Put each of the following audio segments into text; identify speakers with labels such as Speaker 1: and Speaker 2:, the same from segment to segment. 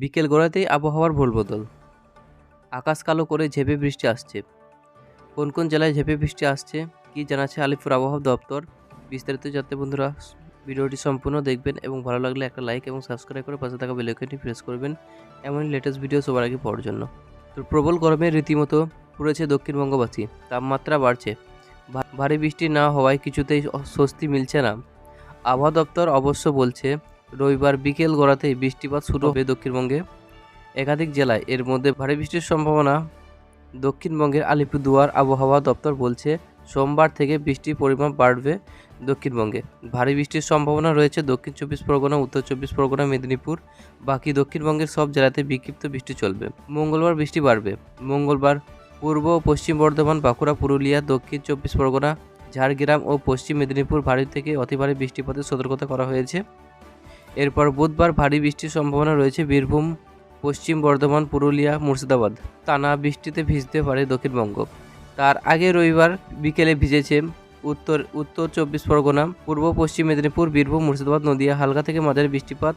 Speaker 1: বিকেল গড়াতেই আবহাওয়ার ভুল বদল আকাশ কালো করে ঝেপে বৃষ্টি আসছে। কোন কোন জেলায় ঝেপে বৃষ্টি আসছে, কি জানাচ্ছে আলিপুর আবহাওয়া দপ্তর? বিস্তারিত জানতে বন্ধুরা, ভিডিওটি সম্পূর্ণ দেখবেন এবং ভালো লাগলে একটা লাইক এবং সাবস্ক্রাইব করে পাশে থাকা বেলাইকনটি প্রেস করবেন। এমনই লেটেস্ট ভিডিও সবার আগে পাওয়ার জন্য। তো প্রবল গরমে রীতিমতো পড়েছে দক্ষিণবঙ্গবাসী তাপমাত্রা বাড়ছে। ভারী বৃষ্টি না হওয়ায় কিছুতেই স্বস্তি মিলছে না। আবহাওয়া দপ্তর অবশ্য বলছে রবিবার বিকেল গড়াতেই বৃষ্টিপাত শুরু হবে দক্ষিণবঙ্গে। একাধিক জেলায় এর মধ্যে ভারী বৃষ্টির সম্ভাবনা। দক্ষিণবঙ্গের আলিপুরদুয়ার আবহাওয়া দপ্তর বলছে, সোমবার থেকে বৃষ্টির পরিমাণ বাড়বে দক্ষিণবঙ্গে। ভারী বৃষ্টির সম্ভাবনা রয়েছে দক্ষিণ চব্বিশ পরগনা, উত্তর চব্বিশ পরগনা, মেদিনীপুর। বাকি দক্ষিণবঙ্গের সব জেলাতে বিক্ষিপ্ত বৃষ্টি চলবে। মঙ্গলবার বৃষ্টি বাড়বে। মঙ্গলবার পূর্ব ও পশ্চিম বর্ধমান, বাঁকুড়া, পুরুলিয়া, দক্ষিণ চব্বিশ পরগনা, ঝাড়গ্রাম ও পশ্চিম মেদিনীপুর ভারী থেকে অতি ভারী বৃষ্টিপাতের সতর্কতা করা হয়েছে। এরপর বুধবার ভারী বৃষ্টির সম্ভাবনা রয়েছে বীরভূম, পশ্চিম বর্ধমান, পুরুলিয়া, মুর্শিদাবাদ। টানা বৃষ্টিতে ভিজতে পারে দক্ষিণবঙ্গ। তার আগে রবিবার বিকেলে ভিজেছে উত্তর উত্তর চব্বিশ পরগনা, পূর্ব পশ্চিম মেদিনীপুর, বীরভূম, মুর্শিদাবাদ, নদিয়া, হালকা থেকে মাঝারি বৃষ্টিপাত,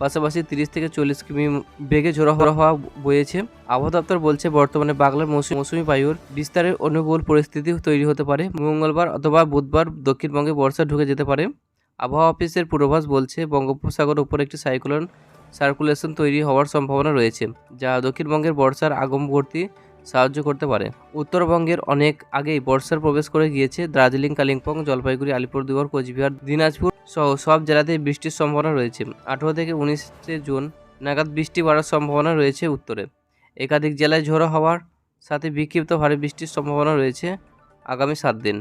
Speaker 1: পাশাপাশি তিরিশ থেকে চল্লিশ কিমি বেগে ঝোড়ো হওয়া বয়েছে। আবহাওয়া দপ্তর বলছে, বর্তমানে বাংলার মৌসুমী মৌসুমী বায়ুর বিস্তারের অনুকূল পরিস্থিতি তৈরি হতে পারে। মঙ্গলবার অথবা বুধবার দক্ষিণবঙ্গে বর্ষা ঢুকে যেতে পারে। আবহাওয়া অফিসের পূর্বাভাস বলছে বঙ্গোপসাগরের উপর একটি সাইক্লোন সার্কুলেশন তৈরি হওয়ার সম্ভাবনা রয়েছে, যা দক্ষিণবঙ্গের বর্ষার আগমবর্তী সাহায্য করতে পারে। উত্তরবঙ্গের অনেক আগেই বর্ষার প্রবেশ করে গিয়েছে দার্জিলিং, কালিম্পং, জলপাইগুড়ি, আলিপুরদুয়ার, কোচবিহার, দিনাজপুর সহ সব জেলাতেই বৃষ্টির সম্ভাবনা রয়েছে। আঠেরো থেকে উনিশে জুন নাগাদ বৃষ্টি বাড়ার সম্ভাবনা রয়েছে উত্তরে। একাধিক জেলায় ঝোড়ো হওয়ার সাথে বিক্ষিপ্ত ভারী বৃষ্টির সম্ভাবনা রয়েছে আগামী সাত দিন।